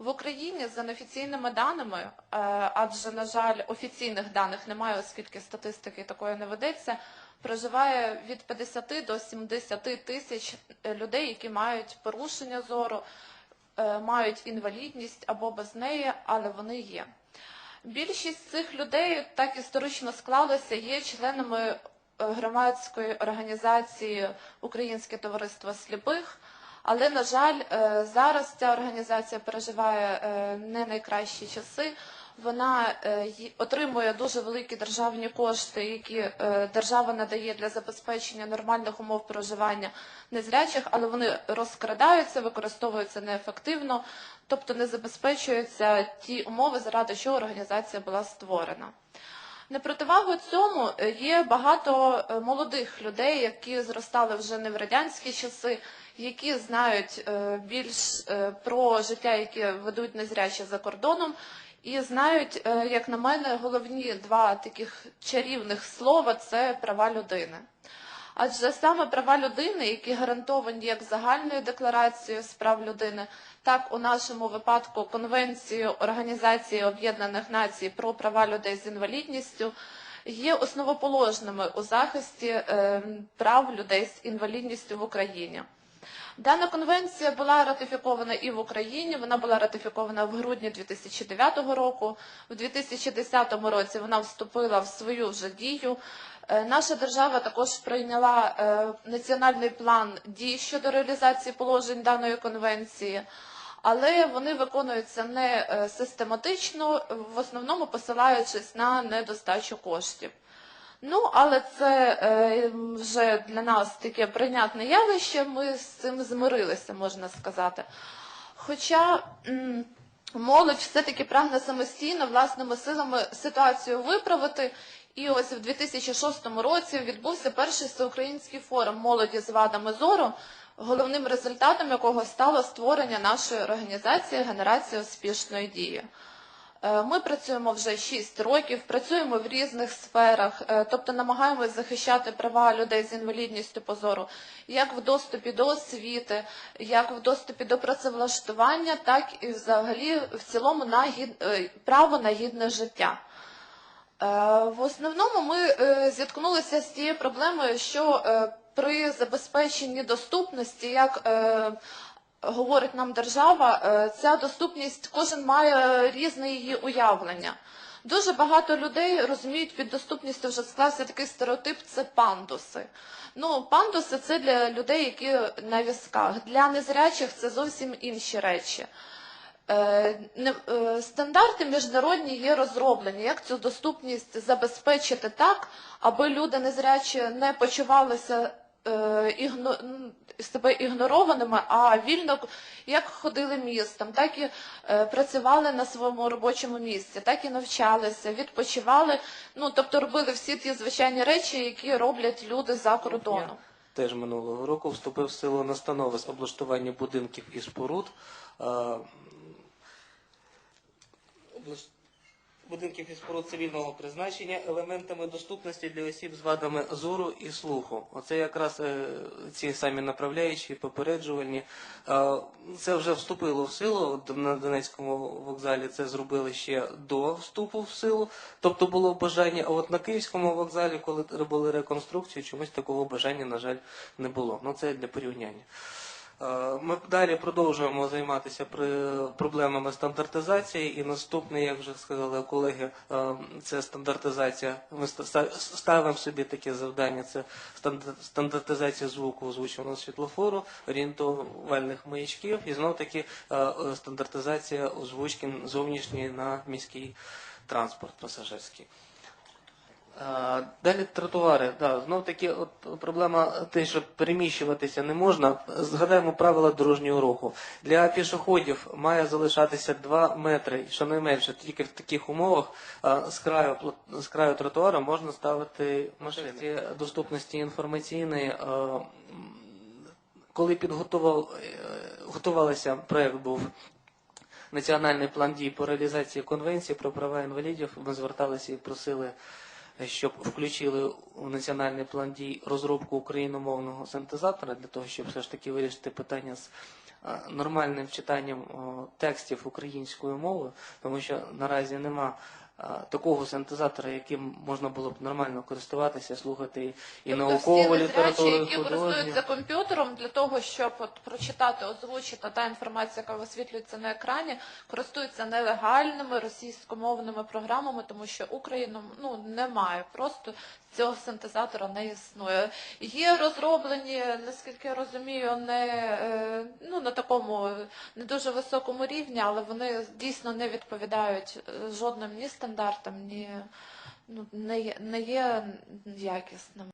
В Україні за неофіційними даними, е, адже на жаль, офіційних даних немає, оскільки статистики такої не ведеться. Проживає від 50 до 70 тисяч людей, які мають порушення зору, е, мають інвалідність або без неї, але вони є. Більшість цих людей так історично склалося, є членами е, громадської організації Українське товариство сліпих. Але, на жаль, е, зараз ця організація переживає е, не найкращі часи. Вона е, отримує дуже великі державні кошти, які держава надає для забезпечення нормальних умов проживання незрячих, але вони розкрадаються, використовуються неефективно, тобто не забезпечуються ті умови, заради чого організація була створена. На противагу цьому е, є багато е, молодих людей, які зростали вже не в радянські часи, які знають е, більш про життя, яке ведуть незрячі за кордоном, і знають, як на мене, головні два таких чарівних слова це права людини. Адже саме права людини, які гарантовані як загальною декларацією з прав людини, так у нашому випадку Конвенцією Організації Об'єднаних Націй про права людей з інвалідністю, є основоположними у захисті е, прав людей з інвалідністю в Україні. Дана конвенція була ратифікована і в Україні. Вона була ратифікована в грудні 2009 року. В 2010 році вона вступила в свою вже дію. Е, Наша держава також прийняла е, національний план дій щодо реалізації положень даної конвенції, але вони виконуються не е, систематично, в основному посилаючись на недостачу коштів. Ну, але це е, вже для нас таке прийнятне явище, ми з цим змирилися, можна сказати. Хоча м, молодь все-таки прагне самостійно власними силами ситуацію виправити. І ось в 2006 році відбувся перший всеукраїнський форум молоді з вадами зору, головним результатом якого стало створення нашої організації Генерація успішної дії. Е, Ми працюємо вже 6 років, працюємо в різних сферах, е, тобто намагаємось захищати права людей з інвалідністю по зору, як в доступі до освіти, як в доступі до працевлаштування, так і взагалі в цілому на гід... е, право на гідне життя. В основному ми зіткнулися з тією проблемою, що при забезпеченні доступності, як говорить нам держава, е, ця доступність кожен має різне її уявлення. Дуже багато людей розуміють під доступністю вже склався такий стереотип це пандуси. Ну, пандуси це для людей, які на візках. Для незрячих це зовсім інші речі. Е, е, Стандарти міжнародні є розроблені, як цю доступність забезпечити так, аби люди незрячі не почувалися ігно- себе ігнорованими, а вільно як ходили містом, так і е, працювали на своєму робочому місці, так і навчалися, відпочивали. Ну тобто робили всі ті звичайні речі, які роблять люди за кордоном. Теж минулого року вступив в силу настанови з облаштування будинків і споруд. е, облаш- Будинків і споруд цивільного призначення елементами доступності для осіб з вадами зору і слуху. Оце якраз е, ці самі направляючі, попереджувальні. Е, Це вже вступило в силу на Донецькому вокзалі. Це зробили ще до вступу в силу. Тобто було бажання. А от на Київському вокзалі, коли робили реконструкцію, чомусь такого бажання, на жаль, не було. Ну це для порівняння. Е, Ми далі продовжуємо займатися проблемами стандартизації, і наступне, як вже сказали колеги, е, це стандартизація. Ми ста- ста- ставимо собі таке завдання: це стандар- стандартизація звуку озвученого світлофору, орієнтувальних маячків і знов таки е, стандартизація озвучки зовнішньої на міський транспорт пасажирський. Далі тротуари. Да, знов таки, от проблема те, що переміщуватися не можна. Згадаємо правила дорожнього руху. Для пішоходів має залишатися 2 метри, щонайменше, тільки в таких умовах з краю з краю тротуару можна ставити машини. Доступності інформаційної. Коли підготував е, готувалися, проект був національний план дій по реалізації конвенції про права інвалідів. Ми зверталися і просили, щоб включили у національний план дій розробку україномовного синтезатора для того, щоб все ж таки вирішити питання з е, нормальним читанням текстів українською мовою, тому що наразі нема такого синтезатора, яким можна було б нормально користуватися, слухати і Тобто наукову всі літературу, і які художню. користуються комп'ютером для того, щоб от прочитати, озвучити та інформація, яка висвітлюється на екрані, користуються нелегальними російськомовними програмами, тому що Україна ну немає, просто цього синтезатора не існує. Є розроблені, наскільки я розумію, не е, ну на не дуже високому рівні, але вони дійсно не відповідають е, жодним ні стандартам, ні ну не є, не є якісними.